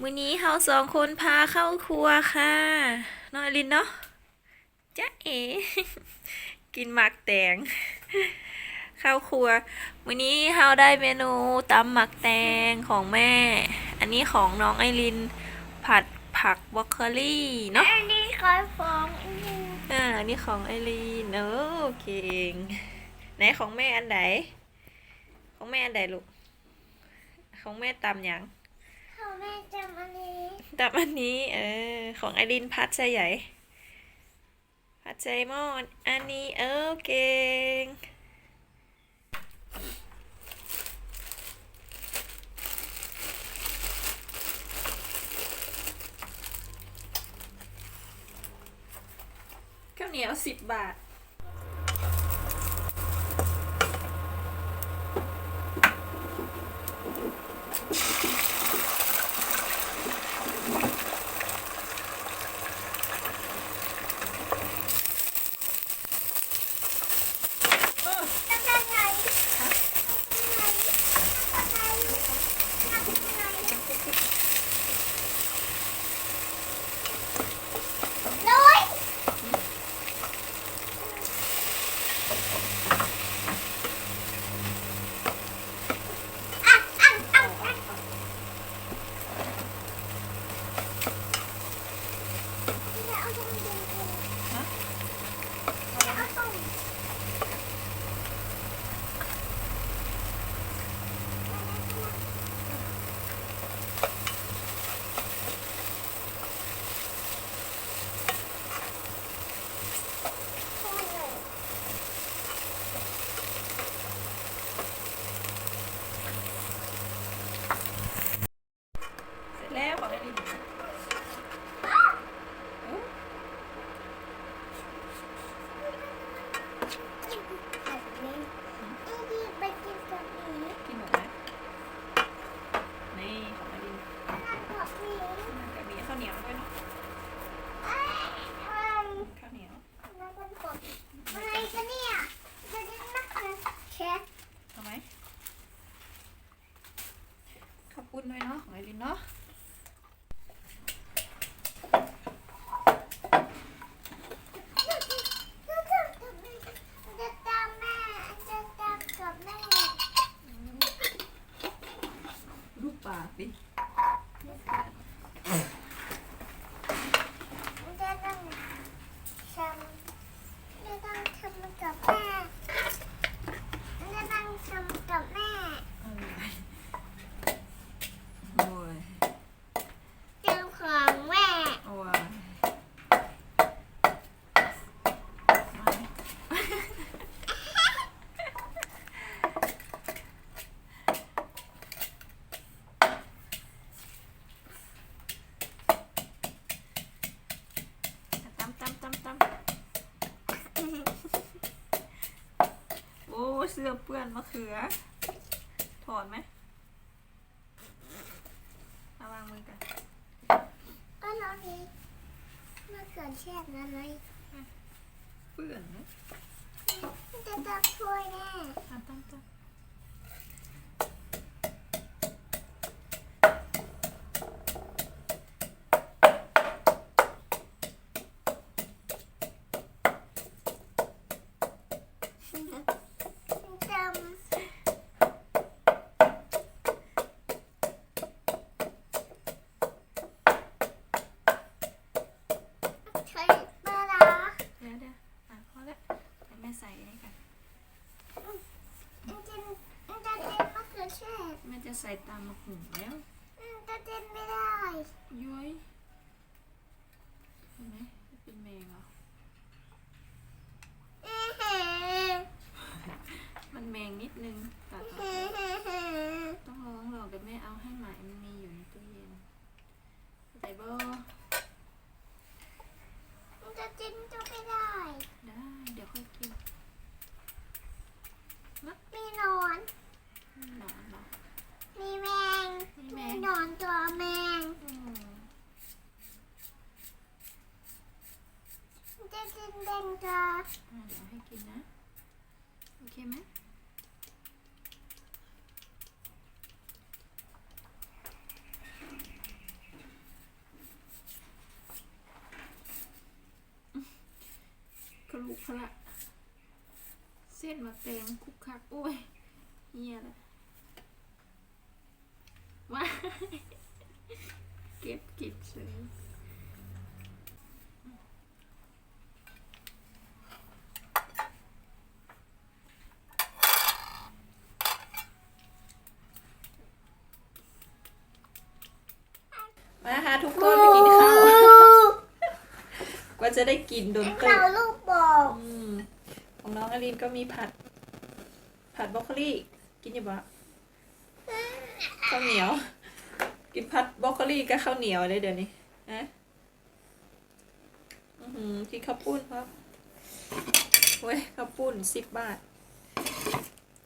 มื้อนี้เฮาสองคนพาเข้าครัวค่ะน้อยลินเนาะจ๊ะเอ๋กินหมักแตง เข้าครัวมื้อนี้เฮาได้เมนูตำหมักแตงของแม่ อันนี้ของน้องไอริน ผัดผักบรอกโคลี่เนาะอันนี้คอยฟ้องอีกอ่าอันนี้ของไอรีนเออเก่งไหนของแม่อันไหนของแม่อันไหนลูก ของแม่ตำหยังเขา แม่จำอันนี้ตำอันนี้เออของไอรินพัดใจใหญ่ พัดใจหม้ออันนี้เออเก่งข้าวเหนียวสิบบาท เสื้อเปื้อนมะเขือ ถอดไหมเอาวางมือกันก็ร้องนี้เมื่อเกิดเช่นนั้นเลยเปื้อนนะมันจะต้องช่วยแน่ตำตำ ตามมะหุ่งแล้ว เคไหมลุกระเส้นมาแตงคุกคัก โอ้ยเฮียละว้าเก็บเก็บเฉอ มาหาทุกคนไปกินข้าวกว่าจะได้กินโดนตึเราลูกบอกอืมของน้องอลินก็มีผัด ผัดบรอกโคลีกินอยู่ปะข้าวเหนียว กินผัดบรอกโคลีกับข้าวเหนียวเลยเดี๋ยวนี้นะอือหือกินข้าวปุ้นครับเว้ยข้าวปุ้นสิบบาท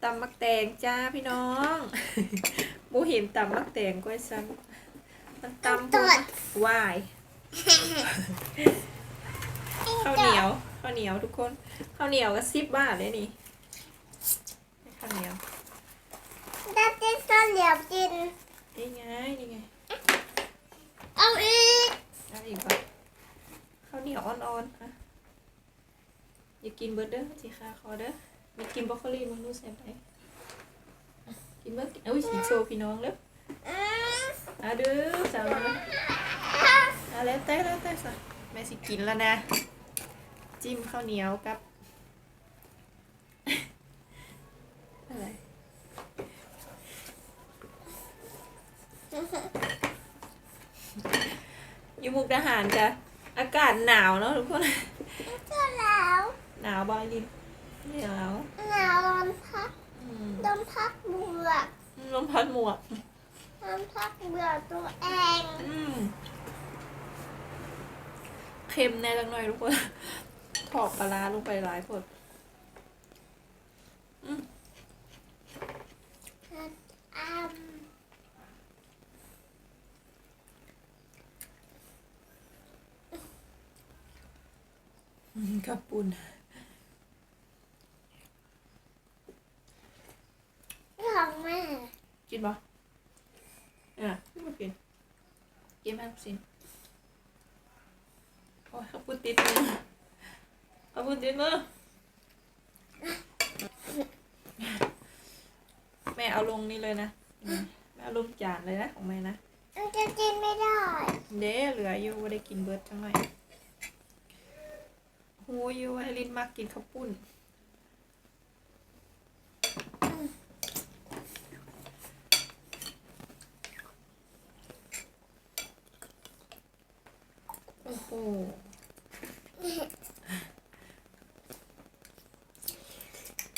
ตำมักแตงจ้าพี่น้องบูเห็นตำมักแตงก็ซ้ำ มันตำบูวายข้าวเหนียวข้าวเหนียวทุกคนข้าวเหนียวก็สิบบาทเลยนี่ข้าวเหนียวได้จิ้นข้าวเหนียวกินนี่ไงนี่ไงเอาอีกเอาอีกปะข้าวเหนียวอ่อนๆอะอย่ากินเบิร์ดเด้อสิค่ะคอเด้อมีกินบรอกโคลีมึงดูใส่ไปอะกินเบิร์ดเอ้ยสีโชว์พี่น้องเด้อ อืมอะเด้อสาวน้อยอะแล้วแต่แล้วแต่สะแม่สิกินแล้วนะ จิ้มข้าวเหนียวกับ อะไรอยู่มุกดาหารจ้ะอากาศหนาวเนาะทุกคนเจอแล้วหนาวบอยดิหนาวหนาวลมพักอืมลมพักเบื่อลมพัดหมวก ลมพักเบื่อตัวเองอืมเค็มแน่จังหน่อยทุกคนถอกปลาร้าลงไปหลายผดอ้ำอืมกับปุ่นของแม่ กินปะอะ 20 โอ้ยเขาพูดติดมือเขาพูดติดมือแม่เอาลงนี่เลยนะแม่เอาลงจานเลยนะของแม่นะมัจะกินไม่ได้ เด้เหลืออยู่ได้กินเบิร์ดจังหน่อยหูยูไอลินมากกินข้าวปุ้น อ้โห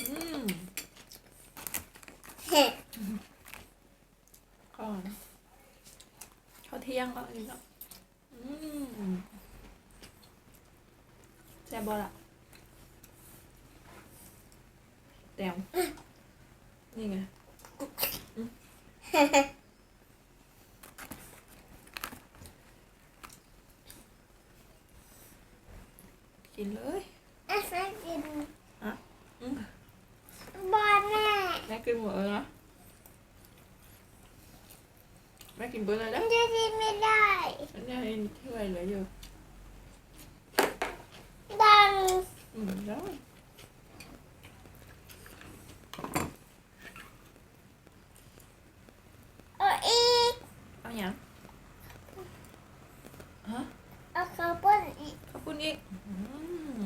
อืมเห็ดก่อนเขาเที่ยงแล้วนี่เนาะอืมแซ่บบอละแต้มนี่ไงอืมกินเลย แม่กิน อืม บอลแม่ แม่กินหมดเลยนะแม่กิ นเบิร์ดเลยมันะนจะกินไม่ได้อันนี้ให้ที่ไว้เหลืออยู่ดังอืมได้เอาอีกเอาอย่างฮะเอาข้าวปุ้นอีกขอบคุณอีกอืม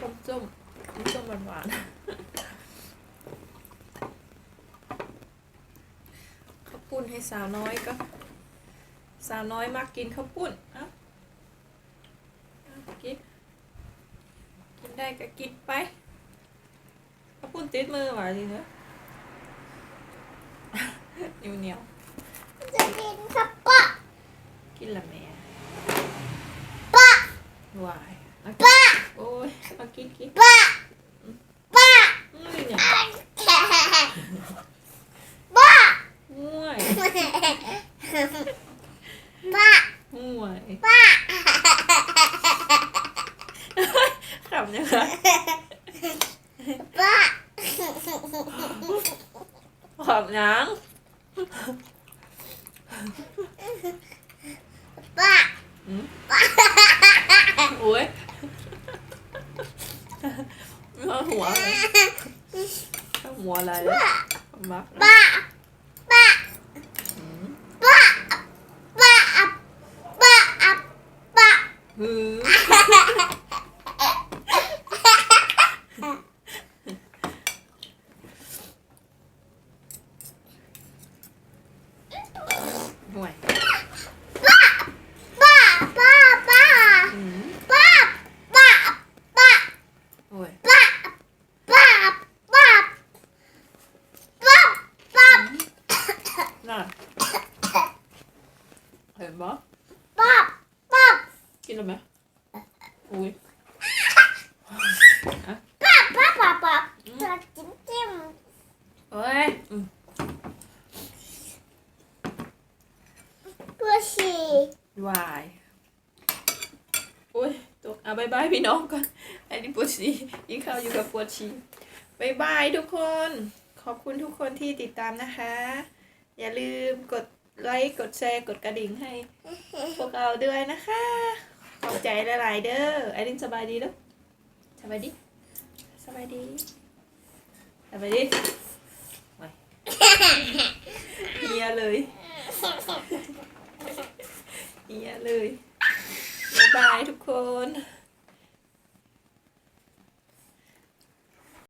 ต้มส้มต้มส้มหวานๆข้าวปุ้น ให้สาวน้อยก็ สาวน้อยมักกินข้าวปุ้นเอ้าเอากินกินได้ก็กินไปข้าวปุ้นติดมือหวานจริงเนอะเหนียวเหนียวจะกินข้าวปะๆกินละแม่ปะหวายมากินปะโอ้ยมากินกินปะปะ อืมเนี่ย ปะ ห่วย ปะ ห่วย ปะ ขำยังไงปะขำยังปะออืมโอ้ยเอาหัวเลยเอาหัวอะไรเลยมักนะ บ้าบ้า อืม บ้าบ้าอับบ้าอับบ้า หือห่วย บ้าบ้าบ้า อืม บ้าบ้าบ้า โอ้ย บ้าบ้าบ้าบ้าบ้า น่ะเห็นปะ บ้าบ้า กินแล้วไหมอุ้ย บ้าบ้าบ้าบ้าจิ้มจิ้ม เอ้ยอืมตัวฉี่วายโอ้ยตกเอาบายบายพี่น้องก่อนอันนี้ปวดฉี่กินข้าวอยู่กับปวดฉี่บายบายทุกคน ขอบคุณทุกคนที่ติดตามนะคะ อย่าลืมกดไลค์กดแชร์กดกระดิ่งให้ พวกเราด้วยนะคะ ขอบใจหลายๆเด้อไอรินสบายดีแล้วสบายดีสบายดีสบายดีไป เฮียเลยเฮียเลย บ๊ายบายทุกคน